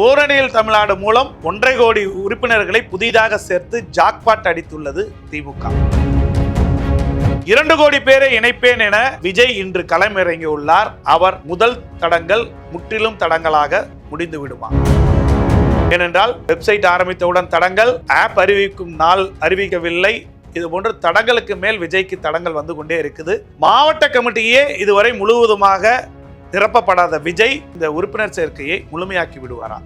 ஓரணியில் தமிழ்நாடு மூலம் ஒன்றரை கோடி உறுப்பினர்களை புதிதாக சேர்த்து ஜாக்பாட் அடித்துள்ளது திமுக. இரண்டு கோடி பேரை இணைப்பேன் என விஜய் இன்று களமிறங்கியுள்ளார். அவர் முதல் தடங்கள் முற்றிலும் தடங்களாக முடிந்து விடுமா? ஏனென்றால் வெப்சைட் ஆரம்பித்தவுடன் தடங்கள் ஆப் அறிவிக்கும் நாள் அறிவிக்கவில்லை. இது போன்ற தடங்களுக்கு மேல் விஜய்க்கு தடங்கள் வந்து கொண்டே இருக்குது. மாவட்ட கமிட்டியே இதுவரை முழுவதுமாக நிரப்பப்படாத விஜய் இந்த உறுப்பினர் சேர்க்கையை முழுமையாக்கி விடுவாரா?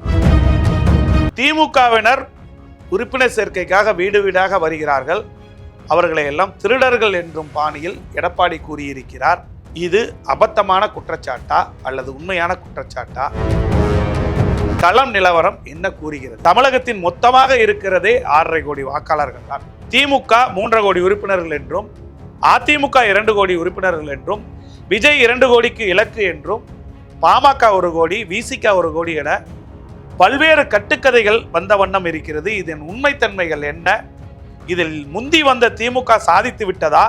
திமுகவினர் உறுப்பினர் சேர்க்கைக்காக வீடு வீடாக வருகிறார்கள். அவர்களை எல்லாம் திருடர்கள் என்றும் பாணியில் எடப்பாடி கூறியிருக்கிறார். இது அபத்தமான குற்றச்சாட்டா அல்லது உண்மையான குற்றச்சாட்டா? களம் நிலவரம் என்ன கூறுகிறது? தமிழகத்தின் மொத்தமாக இருக்கிறதே ஆறரை கோடி வாக்காளர்கள் தான். திமுக மூன்றரை கோடி உறுப்பினர்கள் என்றும் அதிமுக இரண்டு கோடி உறுப்பினர்கள் என்றும் விஜய் இரண்டு கோடிக்கு இலக்கு என்றும் பாமக ஒரு கோடி விசிக ஒரு கோடி என பல்வேறு கட்டுக்கதைகள் வந்த வண்ணம் இருக்கிறது. இதன் உண்மைத்தன்மைகள் என்ன? இதில் முந்தி வந்த திமுக சாதித்து விட்டதா?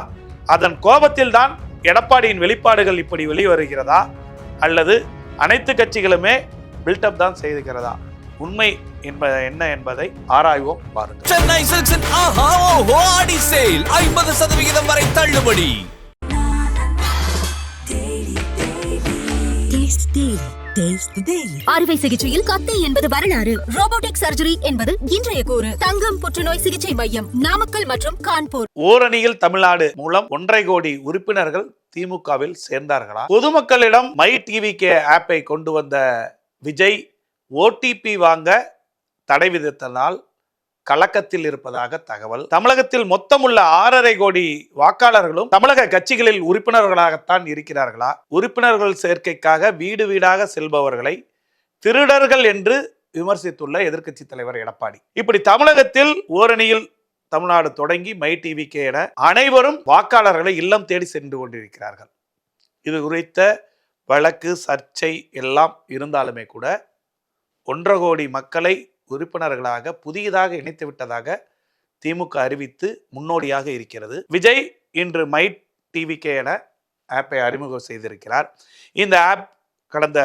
அதன் கோபத்தில் தான் எடப்பாடியின் வெளிப்பாடுகள் இப்படி வெளிவருகிறதா? அல்லது அனைத்து கட்சிகளுமே பில்டப் தான் செய்துகிறதா? உண்மை என்ப என்ன என்பதை ஆராய்வோம் பாருங்கள். சென்னை சில்க்ஸின் ஆஹா ஓஹோ ஆடி சேல் ஐம்பது சதவிகிதம் வரை தள்ளுபடி. அறுவை சிகிச்சையில் கத்தை என்பது வரலாறு. ரோபோட்டிக் சர்ஜரி என்பது இன்றைய கூறு. தங்கம் புற்றுநோய் சிகிச்சை மையம் நாமக்கல் மற்றும் கான்பூர். ஓரணியில் தமிழ்நாடு மூலம் ஒன்றரை கோடி உறுப்பினர்கள் திமுகவில் சேர்ந்தார்களா? பொதுமக்களிடம் மை டிவி கே ஆப்பை கொண்டு வந்த விஜய் ஓடிபி வாங்க தடை விதித்தனால் கலக்கத்தில் இருப்பதாக தகவல். தமிழகத்தில் மொத்தமுள்ள ஆறரை கோடி வாக்காளர்களும் தமிழக கட்சிகளில் உறுப்பினர்களாகத்தான் இருக்கிறார்களா? உறுப்பினர்கள் சேர்க்கைக்காக வீடு வீடாக செல்பவர்களை திருடர்கள் என்று விமர்சித்துள்ள எதிர்க்கட்சி தலைவர் எடப்பாடி. இப்படி தமிழகத்தில் ஓரணியில் தமிழ்நாடு தொடங்கி மை டிவிக்கே என அனைவரும் வாக்காளர்களை இல்லம் தேடி சென்று கொண்டிருக்கிறார்கள். இது குறித்த வழக்கு சர்ச்சை எல்லாம் இருந்தாலுமே கூட ஒன்றரை கோடி மக்களை உறுப்பினர்களாக புதியதாக இணைத்து விட்டதாக திமுக அறிவித்து முன்னோடியாக இருக்கிறது. விஜய் இன்று மை டிவிகே என ஆப்பை அறிமுகம் செய்திருக்கிறார். இந்த ஆப் கடந்த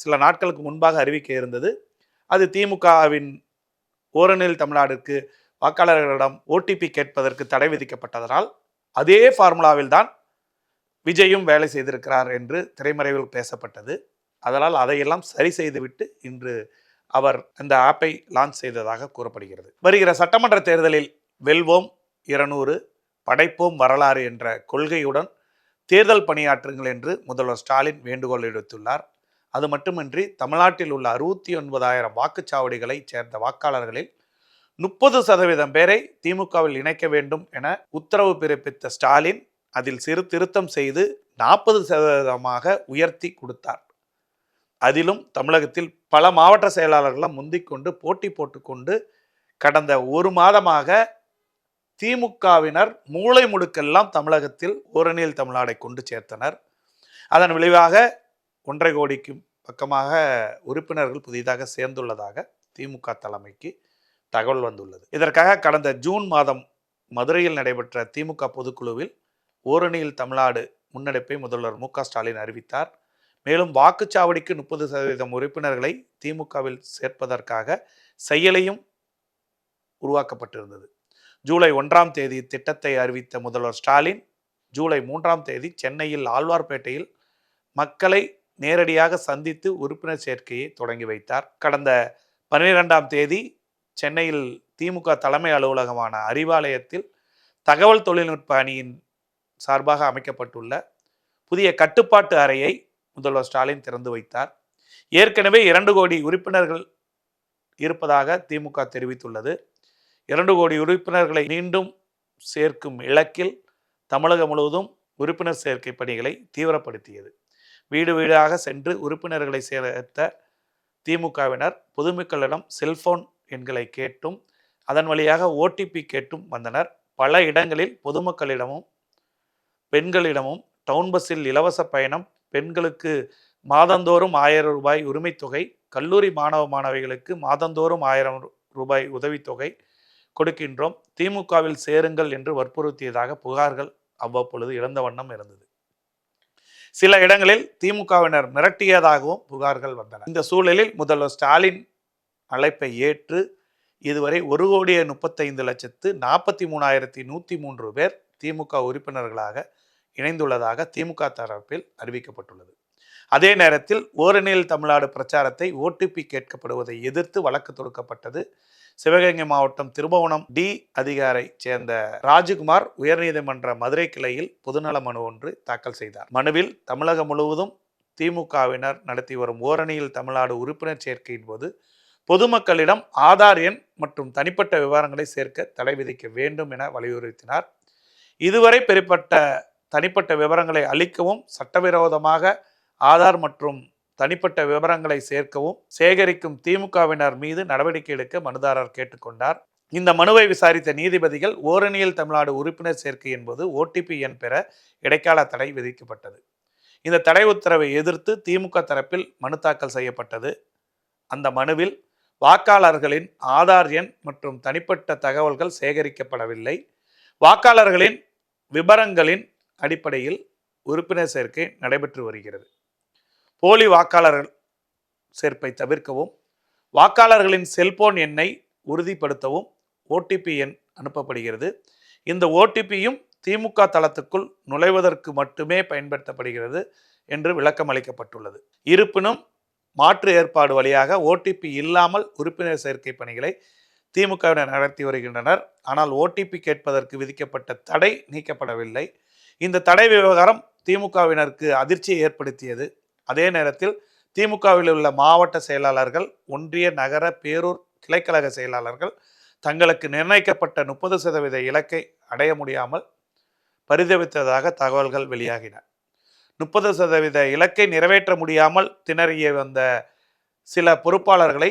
சில நாட்களுக்கு முன்பாக அறிவிக்க இருந்தது. அது திமுகவின் ஓரணில் தமிழ்நாடுக்கு வாக்காளர்களிடம் ஓடிபி கேட்பதற்கு தடை விதிக்கப்பட்டதனால் அதே ஃபார்முலாவில் தான் விஜயும் வேலை செய்திருக்கிறார் என்று திரைமறைவில் பேசப்பட்டது. அதனால் அதையெல்லாம் சரி செய்துவிட்டு இன்று அவர் இந்த ஆப்பை லான்ச் செய்ததாக கூறப்படுகிறது. வருகிற சட்டமன்ற தேர்தலில் வெல்வோம் இருநூறு படைப்போம் வரலாறு என்ற கொள்கையுடன் தேர்தல் பணியாற்றுங்கள் என்று முதல்வர் ஸ்டாலின் வேண்டுகோள் விடுத்துள்ளார். அது மட்டுமின்றி தமிழ்நாட்டில் உள்ள அறுபத்தி ஒன்பதாயிரம் வாக்குச்சாவடிகளைச் சேர்ந்த வாக்காளர்களில் முப்பது சதவீதம் பேரை திமுகவில் இணைக்க வேண்டும் என உத்தரவு பிறப்பித்த ஸ்டாலின் அதில் சிறு திருத்தம் செய்து நாற்பது சதவீதமாக உயர்த்தி கொடுத்தார். அதிலும் தமிழகத்தில் பல மாவட்ட செயலாளர்களாக முந்திக்கொண்டு போட்டி போட்டுக்கொண்டு கடந்த ஒரு மாதமாக திமுகவினர் மூளை முடுக்கெல்லாம் தமிழகத்தில் ஓரணியில் தமிழ்நாடை கொண்டு சேர்த்தனர். அதன் விளைவாக ஒன்றரை கோடிக்கு பக்கமாக உறுப்பினர்கள் புதிதாக சேர்ந்துள்ளதாக திமுக தலைமைக்கு தகவல் வந்துள்ளது. இதற்காக கடந்த ஜூன் மாதம் மதுரையில் நடைபெற்ற திமுக பொதுக்குழுவில் ஓரணியில் தமிழ்நாடு முன்னெடுப்பை முதல்வர் மு க ஸ்டாலின் அறிவித்தார். மேலும் வாக்குச்சாவடிக்கு முப்பது சதவீதம் உறுப்பினர்களை திமுகவில் சேர்ப்பதற்காக செயலையும் உருவாக்கப்பட்டிருந்தது. ஜூலை ஒன்றாம் தேதி திட்டத்தை அறிவித்த முதல்வர் ஸ்டாலின் ஜூலை மூன்றாம் தேதி சென்னையில் ஆழ்வார்பேட்டையில் மக்களை நேரடியாக சந்தித்து உறுப்பினர் சேர்க்கையை தொடங்கி வைத்தார். கடந்த பன்னிரெண்டாம் தேதி சென்னையில் திமுக தலைமை அலுவலகமான அறிவாலயத்தில் தகவல் தொழில்நுட்ப அணியின் சார்பாக அமைக்கப்பட்டுள்ள புதிய கட்டுப்பாட்டு அறையை முதல்வர் ஸ்டாலின் திறந்து வைத்தார். ஏற்கனவே இரண்டு கோடி உறுப்பினர்கள் இருப்பதாக திமுக தெரிவித்துள்ளது. இரண்டு கோடி உறுப்பினர்களை மீண்டும் சேர்க்கும் இலக்கில் தமிழகம் முழுவதும் உறுப்பினர் சேர்க்கை பணிகளை தீவிரப்படுத்தியது. வீடு வீடாக சென்று உறுப்பினர்களை சேர்த்த திமுகவினர் பொதுமக்களிடம் செல்போன் எண்களை கேட்டும் அதன் வழியாக ஓடிபி கேட்டும் வந்தனர். பல இடங்களில் பொதுமக்களிடமும் பெண்களிடமும் டவுன் பஸ்ஸில் இலவச பயணம் பெண்களுக்கு மாதந்தோறும் ஆயிரம் ரூபாய் உரிமைத்தொகை கல்லூரி மாணவ மாணவிகளுக்கு மாதந்தோறும் ஆயிரம் ரூபாய் உதவித்தொகை கொடுக்கின்றோம். திமுகவில் சேருங்கள் என்று வற்புறுத்தியதாக புகார்கள் அவ்வப்பொழுது இழந்த வண்ணம் இருந்தது. சில இடங்களில் திமுகவினர் மிரட்டியதாகவும் புகார்கள் வந்தன. இந்த சூழலில் முதல்வர் ஸ்டாலின் அழைப்பை ஏற்று இதுவரை ஒரு கோடியே முப்பத்தைந்து லட்சத்து நாற்பத்தி மூணாயிரத்தி நூற்றி மூன்று பேர் திமுக உறுப்பினர்களாக இணைந்துள்ளதாக திமுக தரப்பில் அறிவிக்கப்பட்டுள்ளது. அதே நேரத்தில் ஓரணியில் தமிழ்நாடு பிரச்சாரத்தை ஓடிபி கேட்கப்படுவதை எதிர்த்து வழக்கு தொடுக்கப்பட்டது. சிவகங்கை மாவட்டம் திருபுவனம் டி அதிகாரை சேர்ந்த ராஜகுமார் உயர்நீதிமன்ற மதுரை கிளையில் பொதுநல மனு ஒன்று தாக்கல் செய்தார். மனுவில் தமிழகம் முழுவதும் திமுகவினர் நடத்தி வரும் ஓரணியில் தமிழ்நாடு உறுப்பினர் சேர்க்கையின் போது பொதுமக்களிடம் ஆதார் எண் மற்றும் தனிப்பட்ட விவரங்களை சேர்க்க தடை விதிக்க வேண்டும் என வலியுறுத்தினார். இதுவரை பெறப்பட்ட தனிப்பட்ட விவரங்களை அளிக்கவும் சட்டவிரோதமாக ஆதார் மற்றும் தனிப்பட்ட விவரங்களை சேர்க்கவும் சேகரிக்கும் திமுகவினர் மீது நடவடிக்கை எடுக்க மனுதாரர் கேட்டுக்கொண்டார். இந்த மனுவை விசாரித்த நீதிபதிகள் ஓரணியில் தமிழ்நாடு உறுப்பினர் சேர்க்கை என்பது ஓடிபி எண் பெற இடைக்கால தடை விதிக்கப்பட்டது. இந்த தடை உத்தரவை எதிர்த்து திமுக தரப்பில் மனு தாக்கல் செய்யப்பட்டது. அந்த மனுவில் வாக்காளர்களின் ஆதார் எண் மற்றும் தனிப்பட்ட தகவல்கள் சேகரிக்கப்படவில்லை. வாக்காளர்களின் விபரங்களின் அடிப்படையில் உறுப்பினர் சேர்க்கை நடைபெற்று வருகிறது. போலி வாக்காளர்கள் சேர்ப்பை தவிர்க்கவும் வாக்காளர்களின் செல்போன் எண்ணை உறுதிப்படுத்தவும் ஓடிபி எண் அனுப்பப்படுகிறது. இந்த ஓடிபியும் திமுக தளத்துக்குள் நுழைவதற்கு மட்டுமே பயன்படுத்தப்படுகிறது என்று விளக்கம் அளிக்கப்பட்டுள்ளது. இருப்பினும் மாற்று ஏற்பாடு வழியாக ஓடிபி இல்லாமல் உறுப்பினர் சேர்க்கை பணிகளை திமுகவினர் நடத்தி வருகின்றனர். ஆனால் ஓடிபி கேட்பதற்கு விதிக்கப்பட்ட தடை நீக்கப்படவில்லை. இந்த தடை விவகாரம் திமுகவினருக்கு அதிர்ச்சியை ஏற்படுத்தியது. அதே நேரத்தில் திமுகவில் உள்ள மாவட்ட செயலாளர்கள் ஒன்றிய நகர பேரூர் கிளைக்கழக செயலாளர்கள் தங்களுக்கு நிர்ணயிக்கப்பட்ட முப்பது சதவீத இலக்கை அடைய முடியாமல் பரிதவித்ததாக தகவல்கள் வெளியாகின. முப்பது சதவீத இலக்கை நிறைவேற்ற முடியாமல் திணறிய வந்த சில பொறுப்பாளர்களை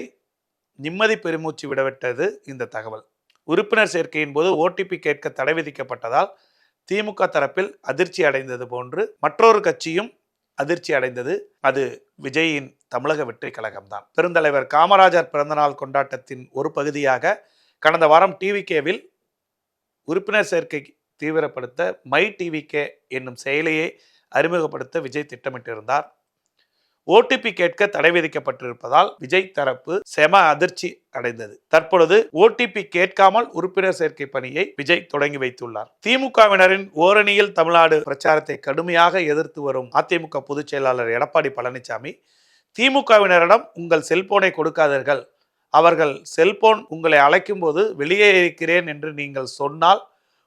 நிம்மதி பெருமூச்சு விடவிட்டது இந்த தகவல். உறுப்பினர் சேர்க்கையின் போது ஓடிபி கேட்க தடை விதிக்கப்பட்டதால் திமுக தரப்பில் அதிர்ச்சி அடைந்தது போன்று மற்றொரு கட்சியும் அதிர்ச்சி அடைந்தது. அது விஜயின் தமிழக வெற்றி கழகம்தான். பெருந்தலைவர் காமராஜர் பிறந்தநாள் கொண்டாட்டத்தின் ஒரு பகுதியாக கடந்த வாரம் டிவிகேவில் உறுப்பினர் சேர்க்கை தீவிரப்படுத்த மை டிவிகே என்னும் செயலியை அறிமுகப்படுத்த விஜய் திட்டமிட்டிருந்தார். ஓடிபி கேட்க தடை விதிக்கப்பட்டிருப்பதால் விஜய் தரப்பு செம அதிர்ச்சி அடைந்தது. தற்பொழுது ஓடிபி கேட்காமல் உறுப்பினர் சேர்க்கை பணியை விஜய் தொடங்கி வைத்துள்ளார். திமுகவினரின் ஓரணியில் தமிழ்நாடு பிரச்சாரத்தை கடுமையாக எதிர்த்து வரும் அதிமுக பொதுச் செயலாளர் எடப்பாடி பழனிசாமி திமுகவினரிடம் உங்கள் செல்போனை கொடுக்காதீர்கள். அவர்கள் செல்போன் உங்களை அழைக்கும் போது வெளியே இருக்கிறேன் என்று நீங்கள் சொன்னால்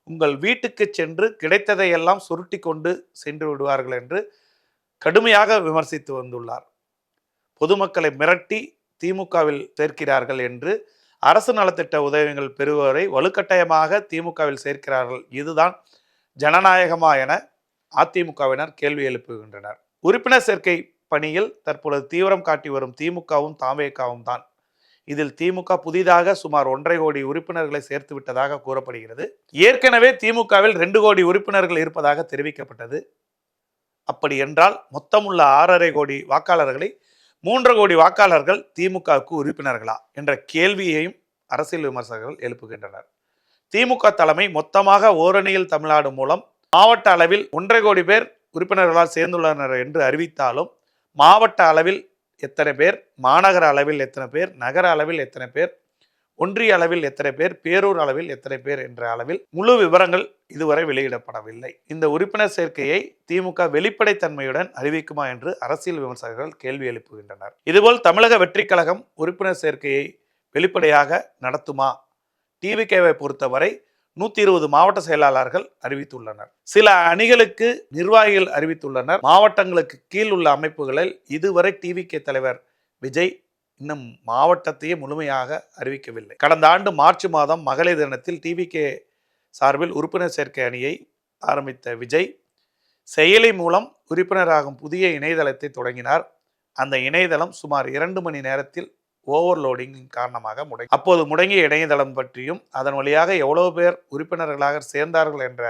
உங்கள் வீட்டுக்கு சென்று கிடைத்ததையெல்லாம் சுருட்டி கொண்டு சென்று விடுவார்கள் என்று கடுமையாக விமர்சித்து வந்துள்ளார். பொதுமக்களை மிரட்டி திமுகவில் சேர்க்கிறார்கள் என்று அரசு நலத்திட்ட உதவிகள் பெறுவோரை வலுக்கட்டாயமாக திமுகவில் சேர்க்கிறார்கள். இதுதான் ஜனநாயகமா என அதிமுகவினர் கேள்வி எழுப்புகின்றனர். உறுப்பினர் சேர்க்கை பணியில் தற்பொழுது தீவிரம் காட்டி வரும் திமுகவும் தாவேகாவும் தான். இதில் திமுக புதிதாக சுமார் ஒன்றரை கோடி உறுப்பினர்களை சேர்த்து விட்டதாக கூறப்படுகிறது. ஏற்கனவே திமுகவில் ரெண்டு கோடி உறுப்பினர்கள் இருப்பதாக தெரிவிக்கப்பட்டது. அப்படி என்றால் மொத்தமுள்ள ஆறரை கோடி வாக்காளர்களை மூன்று கோடி வாக்காளர்கள் திமுகவுக்கு உறுப்பினர்களா என்ற கேள்வியையும் அரசியல் விமர்சகர்கள் எழுப்புகின்றனர். திமுக தலைமை மொத்தமாக ஓரணியில் தமிழ்நாடு மூலம் மாவட்ட அளவில் ஒன்றரை கோடி பேர் உறுப்பினர்களால் சேர்ந்துள்ளனர் என்று அறிவித்தாலும் மாவட்ட அளவில் எத்தனை பேர் மாநகர அளவில் எத்தனை பேர் நகர அளவில் எத்தனை பேர் ஒன்றிய அளவில் எத்தனை பேர் பேரூர் அளவில் எத்தனை பேர் என்ற அளவில் முழு விவரங்கள் இதுவரை வெளியிடப்படவில்லை. இந்த உறுப்பினர் சேர்க்கையை திமுக வெளிப்படைத்தன்மையுடன் அறிவிக்குமா என்று அரசியல் விமர்சகர்கள் கேள்வி எழுப்புகின்றனர். இதுபோல் தமிழக வெற்றிக் கழகம் உறுப்பினர் சேர்க்கையை வெளிப்படையாக நடத்துமா? டிவிகேவை பொறுத்தவரை நூத்தி இருபது மாவட்ட செயலாளர்கள் அறிவித்துள்ளனர். சில அணிகளுக்கு நிர்வாகிகள் அறிவித்துள்ளனர். மாவட்டங்களுக்கு கீழ் உள்ள அமைப்புகளில் இதுவரை டிவிகே தலைவர் விஜய் இன்னும் மாவட்டத்தையே முழுமையாக அறிவிக்கவில்லை. கடந்த ஆண்டு மார்ச் மாதம் மகளிர் தினத்தில் டிவிகே சார்பில் உறுப்பினர் சேர்க்கை அணியை ஆரம்பித்த விஜய் செயலி மூலம் உறுப்பினராகும் புதிய இணையதளத்தை தொடங்கினார். அந்த இணையதளம் சுமார் இரண்டு மணி நேரத்தில் ஓவர்லோடிங் காரணமாக முடங்கி அப்போது முடங்கிய இணையதளம் பற்றியும் அதன் வழியாக எவ்வளவு பேர் உறுப்பினர்களாக சேர்ந்தார்கள் என்ற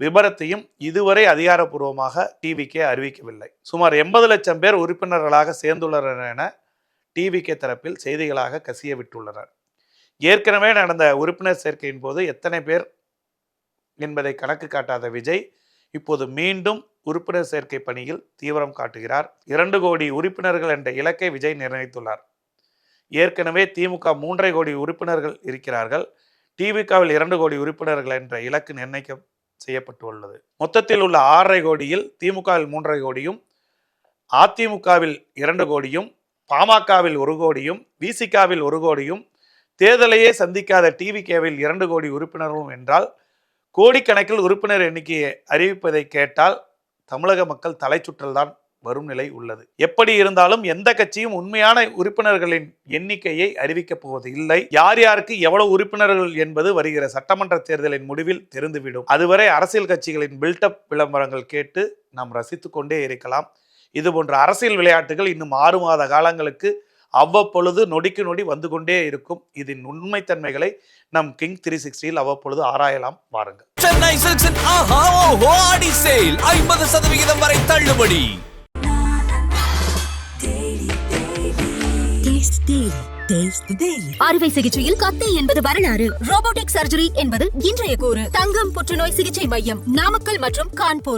விபரத்தையும் இதுவரை அதிகாரப்பூர்வமாக டிவிக்கே அறிவிக்கவில்லை. சுமார் எண்பது லட்சம் பேர் உறுப்பினர்களாக சேர்ந்துள்ளனர் என டிவிகே தரப்பில் செய்திகளாக கசிய விட்டுள்ளனர் ஏற்கனவே நடந்த உறுப்பினர் சேர்க்கையின் போது எத்தனை பேர் என்பதை கணக்கு காட்டாத விஜய் இப்போது மீண்டும் உறுப்பினர் சேர்க்கை பணியில் தீவிரம் காட்டுகிறார். இரண்டு கோடி உறுப்பினர்கள் என்ற இலக்கை விஜய் நிர்ணயித்துள்ளார். ஏற்கனவே திமுக மூன்றரை கோடி உறுப்பினர்கள் இருக்கிறார்கள். டிவிகாவில் இரண்டு கோடி உறுப்பினர்கள் என்ற இலக்கு நிர்ணயிக்க செய்யப்பட்டுள்ளது. மொத்தத்தில் உள்ள ஆறரை கோடியில் திமுகவில் மூன்றரை கோடியும் அதிமுகவில் இரண்டு கோடியும் பாமகவில் ஒரு கோடியும் விசிகாவில் ஒரு கோடியும் தேர்தலையே சந்திக்காத டிவிகேவில் இரண்டு கோடி உறுப்பினர்களும் என்றால் கோடிக்கணக்கில் உறுப்பினர் எண்ணிக்கையை அறிவிப்பதை கேட்டால் தமிழக மக்கள் தலைச்சுற்றல் தான் வரும் நிலை உள்ளது. எப்படி இருந்தாலும் எந்த கட்சியும் உண்மையான உறுப்பினர்களின் எண்ணிக்கையை அறிவிக்கப் போவது இல்லை. யார் யாருக்கு எவ்வளவு உறுப்பினர்கள் என்பது வருகிற சட்டமன்ற தேர்தலின் முடிவில் தெரிந்துவிடும். அதுவரை அரசியல் கட்சிகளின் பில்டப் விளம்பரங்கள் கேட்டு நாம் ரசித்து கொண்டே இருக்கலாம். இது போன்ற அரசியல் விளையாட்டுகள் இன்னும் ஆறு மாத காலங்களுக்கு அவ்வப்பொழுது நொடிக்கு நொடி வந்து கொண்டே இருக்கும். இதன் உண்மைத்தன்மைகளை நம் கிங் த்ரீ சிக்ஸ்டியில் அவ்வப்பொழுது ஆராயலாம். வாருங்கள். சென்னை சில்க்ஸின் ஆஹா ஓஹோ ஆடி சேல். ஐம்பது சதவிகிதம் வரை தள்ளுபடி. அறுவை சிகிச்சையில் கத்தை என்பது வரலாறு. ரோபோட்டிக் சர்ஜரி என்பது இன்றைய கூறு. தங்கம் புற்றுநோய் சிகிச்சை மையம் நாமக்கல் மற்றும் கான்பூர்.